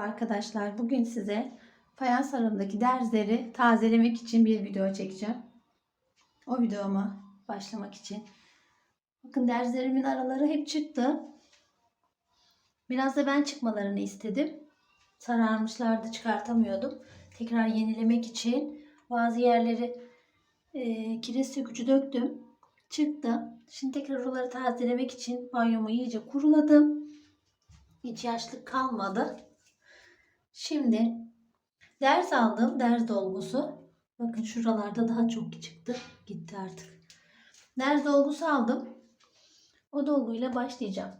Merhaba arkadaşlar. Bugün size fayans aramdaki derzleri tazelemek için bir video çekeceğim. O videoma başlamak için. Bakın derzlerimin araları hep çıktı. Biraz da ben çıkmalarını istedim. Sararmışlardı çıkartamıyordum. Tekrar yenilemek için bazı yerleri e, kireç sökücü döktüm. Çıktı. Şimdi tekrar oraları tazelemek için banyomu iyice kuruladım. Hiç yaşlık kalmadı. Şimdi ders aldım. Ders dolgusu. Bakın şuralarda daha çok çıktı. Gitti artık. Ders dolgusu aldım. O dolguyla başlayacağım.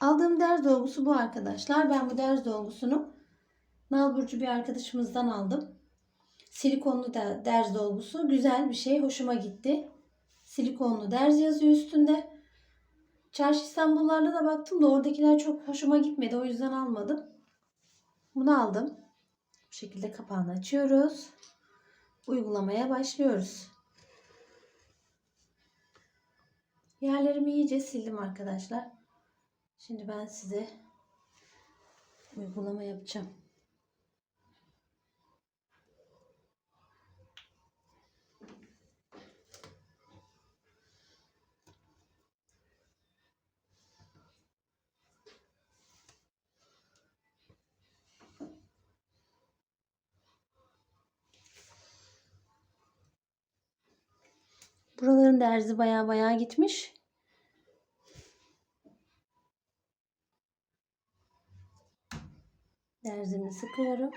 Aldığım ders dolgusu bu arkadaşlar. Ben bu ders dolgusunu Nalburcu bir arkadaşımızdan aldım. Silikonlu ders dolgusu. Güzel bir şey. Hoşuma gitti. Silikonlu ders yazıyor üstünde. Çarşı İstanbullarla da baktım da oradakiler çok hoşuma gitmedi. O yüzden almadım. Bunu aldım. Bu şekilde kapağını açıyoruz. Uygulamaya başlıyoruz. Yerlerimi iyice sildim arkadaşlar. Şimdi ben size uygulama yapacağım. Buraların derzi baya baya gitmiş. Derzimi sıkıyorum.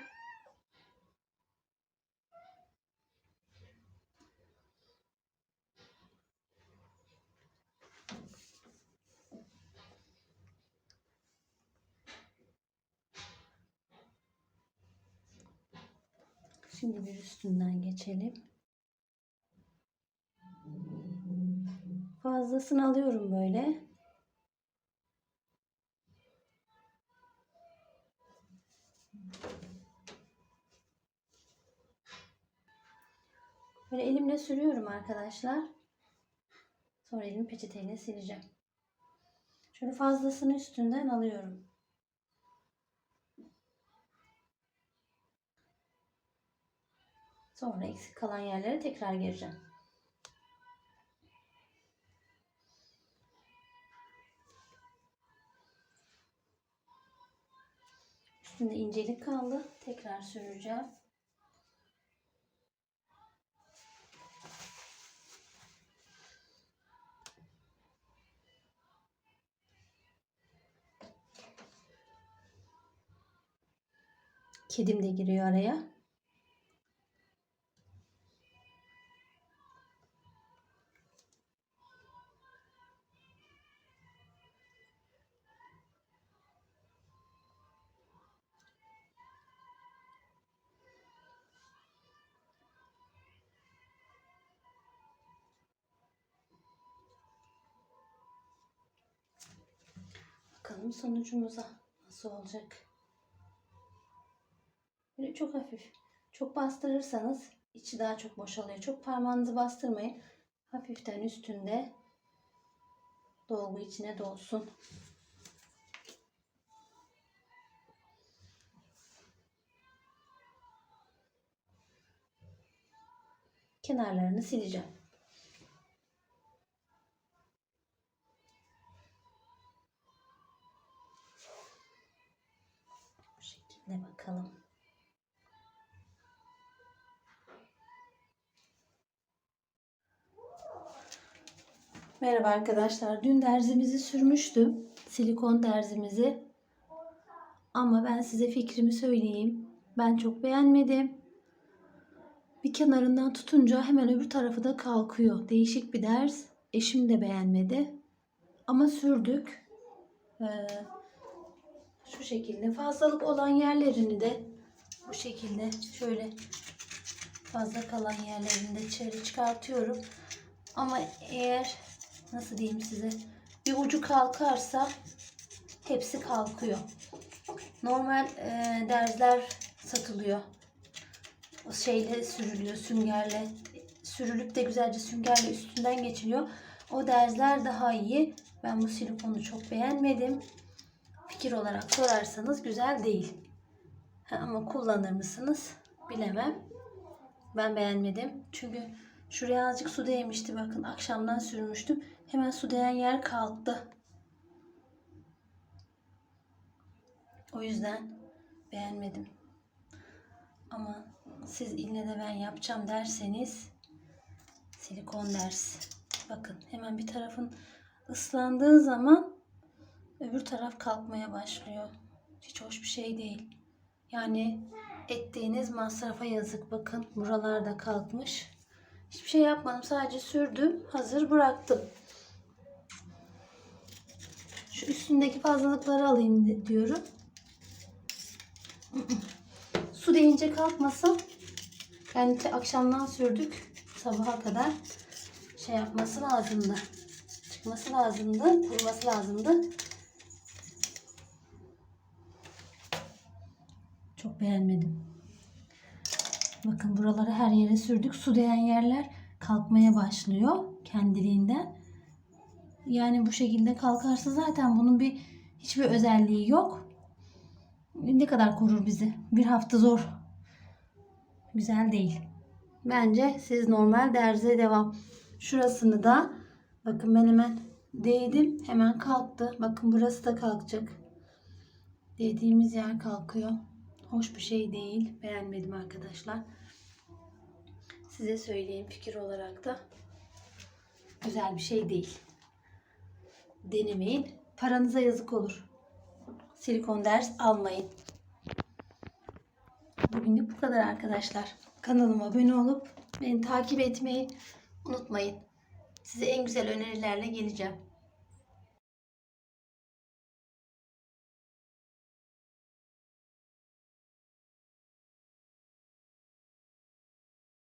Şimdi bir üstünden geçelim. Fazlasını alıyorum böyle. Böyle elimle sürüyorum arkadaşlar. Sonra elimi peçeteyle sileceğim. Şöyle fazlasını üstünden alıyorum. Sonra eksik kalan yerlere tekrar gireceğim. Üstünde incelik kaldı. Tekrar süreceğim. Kedim de giriyor araya. Bakalım sonucumuza nasıl olacak. Böyle çok hafif. Çok bastırırsanız içi daha çok boşalıyor. Çok parmağınızı bastırmayın. Hafiften üstünde dolgu içine dolsun. Kenarlarını sileceğim. Bakalım. Merhaba arkadaşlar. Dün derzimizi sürmüştüm. Silikon derzimizi. Ama ben size fikrimi söyleyeyim. Ben çok beğenmedim. Bir kenarından tutunca hemen öbür tarafı da kalkıyor. Değişik bir ders. Eşim de beğenmedi. Ama sürdük. Ee, şu şekilde fazlalık olan yerlerini de bu şekilde şöyle fazla kalan yerlerini de dışarı çıkartıyorum. Ama eğer nasıl diyeyim size bir ucu kalkarsa hepsi kalkıyor. Normal e, derzler satılıyor. O şeyle sürülüyor süngerle. Sürülüp de güzelce süngerle üstünden geçiliyor. O derzler daha iyi. Ben bu silikonu çok beğenmedim. Fikir olarak sorarsanız güzel değil. Ha, ama kullanır mısınız? Bilemem. Ben beğenmedim. Çünkü şuraya azıcık su değmişti. Bakın akşamdan sürmüştüm. Hemen su değen yer kalktı. O yüzden beğenmedim. Ama siz ille de ben yapacağım derseniz silikon ders. Bakın hemen bir tarafın ıslandığı zaman öbür taraf kalkmaya başlıyor. Hiç hoş bir şey değil. Yani ettiğiniz masrafa yazık. Bakın buralarda kalkmış. Hiçbir şey yapmadım. Sadece sürdüm. Hazır bıraktım. Şu üstündeki fazlalıkları alayım di- diyorum. Su deyince kalkmasın. Yani akşamdan sürdük. Sabaha kadar şey yapması lazımdı. Çıkması lazımdı. Kuruması lazımdı. Çok beğenmedim. Bakın buraları her yere sürdük. Su değen yerler kalkmaya başlıyor kendiliğinden. Yani bu şekilde kalkarsa zaten bunun bir hiçbir özelliği yok. Ne kadar korur bizi? Bir hafta zor. Güzel değil. Bence siz normal derze devam. Şurasını da bakın ben hemen değdim. Hemen kalktı. Bakın burası da kalkacak. Değdiğimiz yer kalkıyor. Hoş bir şey değil. Beğenmedim arkadaşlar. Size söyleyeyim fikir olarak da güzel bir şey değil. Denemeyin. Paranıza yazık olur. Silikon ders almayın. Bugünlük bu kadar arkadaşlar. Kanalıma abone olup beni takip etmeyi unutmayın. Size en güzel önerilerle geleceğim.